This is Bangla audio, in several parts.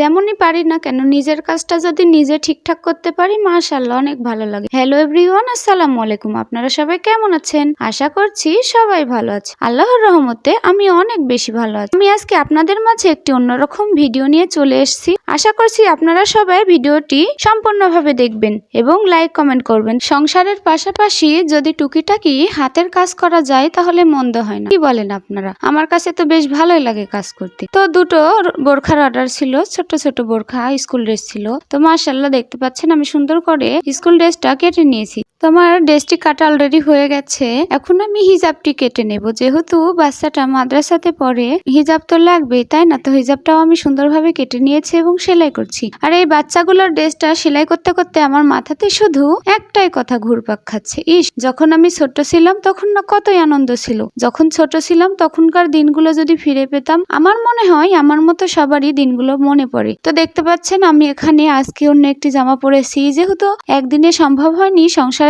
যেমনই পারি না কেন, নিজের কাজটা যদি নিজে ঠিকঠাক করতে পারি মাশাল্লাহ অনেক ভালো লাগে। হ্যালো এভরিওয়ান আসসালামু আলাইকুম। আপনারা সবাই কেমন আছেন? আশা করছি সবাই ভালো আছে আল্লাহর রহমতে আমি অনেক বেশি ভালো আছি। আমি আজকে আপনাদের মাঝে একটি অন্যরকম ভিডিও নিয়ে চলে এসেছি। আশা করছি আপনারা সবাই ভিডিওটি সম্পূর্ণভাবে দেখবেন এবং লাইক কমেন্ট করবেন। সংসারের পাশাপাশি যদি টুকিটাকি হাতের কাজ করা যায়, তাহলে মন্দ হয় না। কি বলেন আপনারা? আমার কাছে তো বেশ ভালোই লাগে কাজ করতে। তো দুটো বোরখার অর্ডার ছিল ছোট ছোট বোরখা, স্কুল ড্রেস ছিল। তো মার্শাল্লাহ দেখতে পাচ্ছেন আমি সুন্দর করে স্কুল ড্রেসটা কেটে নিয়েছি। তোমার ড্রেসটি কাটা অলরেডি হয়ে গেছে। এখন আমি হিজাবটি কেটে নেব। যেহেতু বাচ্চাটা মাদ্রাসাতে পড়ে, হিজাব তো লাগবেই, তাই না? তো হিজাবটাও আমি সুন্দরভাবে কেটে নিয়েছি এবং সেলাই করছি। আর এই বাচ্চাগুলোর ড্রেসটা সেলাই করতে করতে আমার মাথাতে শুধু একটাই কথা ঘুরপাক খাচ্ছে। ইস, যখন আমি ছোট ছিলাম তখন না কতই আনন্দ ছিল। যখন ছোট ছিলাম তখনকার দিনগুলো যদি ফিরে পেতাম, আমার মনে হয় আমার মতো সবারই দিনগুলো মনে পড়ে। তো দেখতে পাচ্ছেন আমি এখানে আজকে অন্য একটি জামা পরেছি। যেহেতু একদিনে সম্ভব হয়নি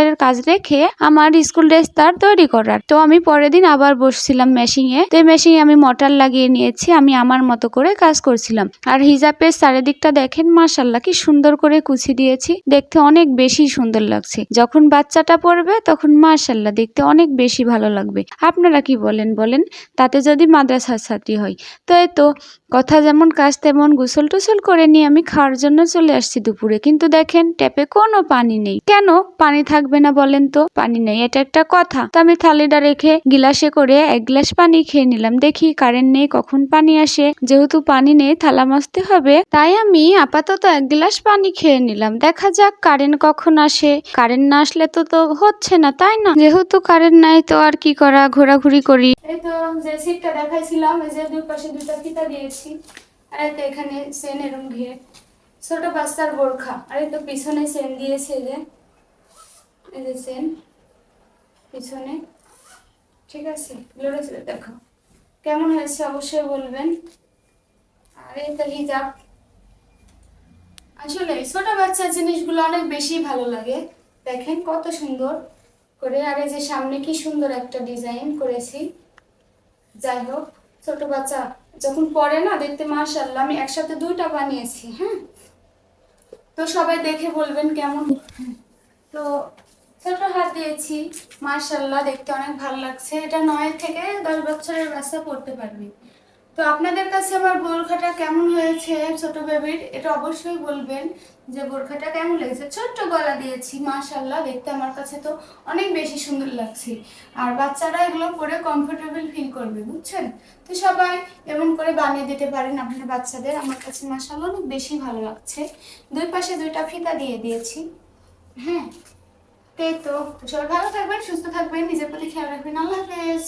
সংসারের কাজ রেখে আমার স্কুল ড্রেস তার তৈরি করার। তো আমি পরের দিন আবার বসছিলাম মেশিনে তো মেশিনে আমি মোটর লাগিয়ে নিয়েছি, আমি আমার মতো করে কাজ করছিলাম। আর হিজাবের চারিদিকটা দেখেন মাসাল্লাহ কি সুন্দর করে কুচি দিয়েছি। দেখতে অনেক বেশি সুন্দর লাগছে। যখন বাচ্চাটা পড়বে, তখন মাসাল্লাহ দেখতে অনেক বেশি ভালো লাগবে। আপনারা কি বলেন বলেন? তাতে যদি মাদ্রাসার ছাত্রী হয়। তো এই তো, কথা যেমন কাজ তেমন গোসল টোসল করে নিয়ে আমি খাওয়ার জন্য চলে আসছি দুপুরে। কিন্তু দেখেন, ট্যাপে কোনো পানি নেই। কেন? পানি থাকবে না বলেন তো? পানি নেই, এটা একটা কথা। তো আমি থালিটা রেখে গিলাসে করে এক গ্লাস পানি খেয়ে নিলাম। দেখি কারেন্ট নেই, কখন পানি আসে? যেহেতু পানি নেই, থালা মাজতে হবে। তাই আমি আপাতত এক গ্লাস পানি খেয়ে নিলাম। দেখা যাক কারেন্ট কখন আসে। কারেন্ট না আসলে তো তো হচ্ছে না, তাই না? যেহেতু কারেন্ট নাই, তো আর কি করা? ঘোরাঘুরি করি। ছোট বাচ্চার বোরখা। আর তো পিছনে সেন দিয়েছে যে। এই যে পিছনে। ঠিক আছে লড়ে চলে দেখো। কেমন হয়েছে অবশ্যই বলবেন। আর এই তো হিজাব। আসলে ছোট বাচ্চার জিনিসগুলো অনেক বেশি ভালো লাগে। দেখেন কত সুন্দর করে। আর, যে সামনে কি সুন্দর একটা ডিজাইন করেছি। যাই হোক, ছোট বাচ্চা যখন পড়ে না, দেখতে মাশাল্লাহ আমি একসাথে দুইটা বানিয়েছি হ্যাঁ? তো সবাই দেখে বলবেন কেমন। তো ছোট হাত দিয়েছি। মাশাল্লাহ দেখতে অনেক ভালো লাগছে। এটা নয় থেকে দশ বছরের বাচ্চা পড়তে পারবে। তো আপনাদের কাছে আমার বোরখাটা কেমন হয়েছে ছোট বেবির? এটা অবশ্যই বলবেন যে বোরখাটা কেমন লেগেছে। ছোট্ট গলা দিয়েছি মাশাল্লাহ দেখতে আমার কাছে তো অনেক বেশি সুন্দর লাগছে। আর বাচ্চারা এগুলো পরে কমফোর্টেবল ফিল করবে, বুঝছেন? তো সবাই এমন করে বানিয়ে দিতে পারেন আপনার বাচ্চাদের। আমার কাছে মাশাল্লাহ অনেক বেশি ভালো লাগছে। দুই পাশে দুইটা ফিতা দিয়ে দিয়েছি। হ্যাঁ সবাই ভালো থাকবেন সুস্থ থাকবেন নিজের প্রতি খেয়াল রাখবেন। আল্লাহ হাফেজ।